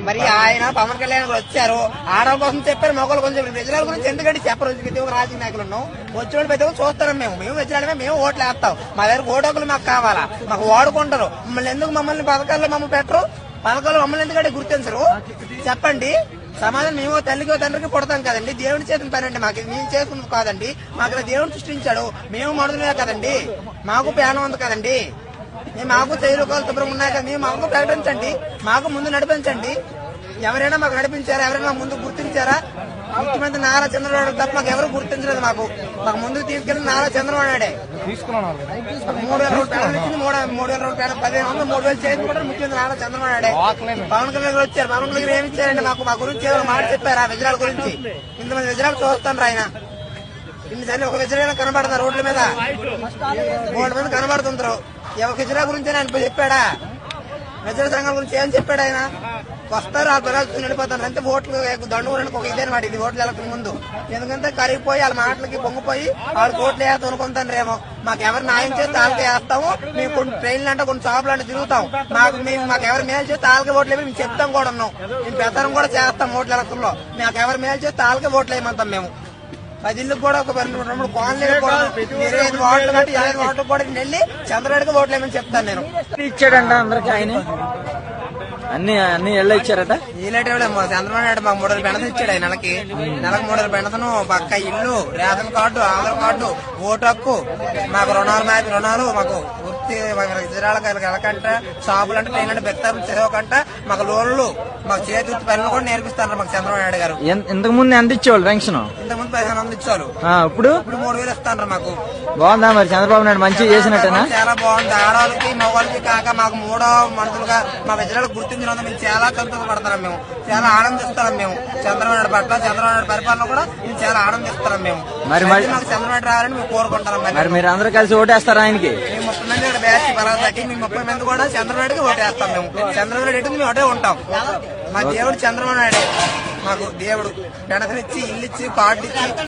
మరి ఆయన పవన్ కళ్యాణ్ గారు వచ్చారు. ఆడవాళ్ళ కోసం చెప్పారు మొగలు కోసం చెప్పారు. గురించి ఎందుకంటే చెప్పరు? ప్రతి ఒక్క రాజకీయ నాయకులు ఉన్నాం వచ్చిన వాళ్ళు ప్రతి ఒక్కరు చూస్తాం మేము? మేము వెజ్రాలమే మేము ఓట్లు వేస్తాం. మా దగ్గర ఓటోకులు మాకు కావాలా? మాకు వాడుకుంటారు. మమ్మల్ని ఎందుకు మమ్మల్ని పథకాల్లో మమ్మల్ని పెట్టరు? పథకాలు మమ్మల్ని ఎందుకంటే గుర్తించరు? చెప్పండి. సమాధానం మేము తల్లికి తండ్రికి పుడతాం కదండి. దేవుని చేసిన పని అండి మాకు. మేము చేసుకున్నది కాదండి. మాకు ఇలా దేవుడు సృష్టించాడు. మేము మనుషులమే కదండి. మాకు ప్రాణం ఉంది కదండి. మేము మాకు చేయలోకాలు శుభ్రం ఉన్నాయి కదా మేము మాకు ప్రకటించండి. మాకు ముందు నడిపించండి. ఎవరైనా మాకు నడిపించారా? ఎవరైనా ముందు గుర్తించారా? ముఖ్యమంత్రి నారా చంద్రబాబు తప్ప మాకు ఎవరు గుర్తించలేదు మాకు. మాకు ముందు తీసుకెళ్ళి నారా చంద్రబాబు నాయుడే. మూడు వేల రూపాయలు పేడ ఇచ్చింది మూడు మూడు వేల రూపాయలు పేడ పదిహేను వందలు మూడు వేలు చేసి కూడా ముఖ్యమంత్రి నారా చంద్రబాబు నాయుడే. పవన్ కళ్యాణ్ గారు వచ్చారు. పవన్ కళ్యాణ్ ఏమి ఇచ్చారండి మాకు మా గురించి ఏదో మాట చెప్పారు? విజయాల గురించి. ఇంతమంది విజయాలు చూస్తాను ఆయన. ఇన్నిసార్లు ఒక విజయాలు కనబడతారు రోడ్ల మీద. మూడు మంది కనబడుతుంటారు. ఈ గురించి ఆయన చెప్పాడా? విజయ సంఘం గురించి ఏం చెప్పాడు ఆయన? వస్తారు ఆ పిల్లలు వెళ్ళిపోతారు అంతే ఓట్లు దండు ఒక ఇదే అనమాట ఇది. ఓట్లు వెళ్ళక ముందు. ఎందుకంటే కరిగిపోయి వాళ్ళ మాటలకి పొంగిపోయి వాళ్ళు ఓట్లు వేస్తాం అనుకుంటారేమో మాకు ఎవరు న్యాయం చేస్తే వాళ్ళకి వేస్తాము. మేము కొన్ని ట్రైన్లు అంటే కొన్ని షాపులు అంటే తిరుగుతాం. మాకు మేము మాకు ఎవరు మేలు చేస్తే వాళ్ళకి ఓట్లు మేము చెప్తాం కూడా ఉన్నాం మేము పెద్దరం కూడా చేస్తాం ఓట్లు ఎలక్షన్లో మాకు ఎవరు మేలు చేస్తే వాళ్ళకే ఓట్లు వేయమంటాం మేము. పది ఇళ్ళకి కూడా ఒక రెండు కూడా ఇరవై ఐదు కట్టి ఇరవై ఐదు కూడా వెళ్ళి చంద్రబాబుకి ఓట్లు వేయమని చెప్తాను నేను. ఇచ్చాడంట అందరికి ఆయన. అన్ని అన్ని ఎళ్ళ ఇచ్చారట? ఈలేటప్పుడు చంద్రబాబు నాయుడు మాకు మూడు వేల ఇచ్చాడు ఆయన నెలకి. నెలకు మూడు వేల పక్క ఇల్లు ration card Aadhaar card vote హక్కు మాకు రుణాలు మాకు రుణాలు మాకు ఇతరాలకు ఎలకంట షాపులు అంటే ట్రైన్ అంటే బెత్తం చదవకంట మాకు లోన్లు మాకు చేతి పనులు కూడా నేర్పిస్తారు మాకు చంద్రబాబు నాయుడు గారు. ఇంతకు ముందు ఎంత ఇచ్చేవాళ్ళు పెన్షన్? ఇంతకుముందు పదిహేను వందలు ఇచ్చారు. ఆ, ఇప్పుడు? ఇప్పుడు మూడు వేలు ఇస్తాను మాకు. బాగుందా మరి? చంద్రబాబు నాయుడు మంచిగా చేసినట్టేనా? చాలా బాగుంది. ఆడవాళ్ళకి మగవాళ్ళకి కాక మాకు మూడో మనుషులుగా మా విజయాలకు గుర్తించినందుకు మేము చాలా సంతోషపడతాం మేము. చాలా ఆనందిస్తాం మేము. చంద్రబాబు నాయుడు పట్ల చంద్రబాబు నాయుడు పరిపాలన కూడా మేము చాలా ఆనందిస్తాం మేము. మరి మరి- మాకు చంద్రబాబు నాయుడు రావాలని మేము కోరుకుంటాం మరి. మరి అందరూ కలిసి ఓటేస్తారా ఆయనకి? మంది ఇక్కడ బ్యాచ్ పరాసాకి మేము ముప్పై మంది కూడా చంద్రబాబు ఓటేస్తాం మేము. చంద్రబాబు నాయుడు మేము ఒకటే ఉంటాం. మా దేవుడు చంద్రబాబు నాయుడే. మాకు దేవుడు. పెనసనిచ్చి ఇల్లు ఇచ్చి కార్డు ఇచ్చి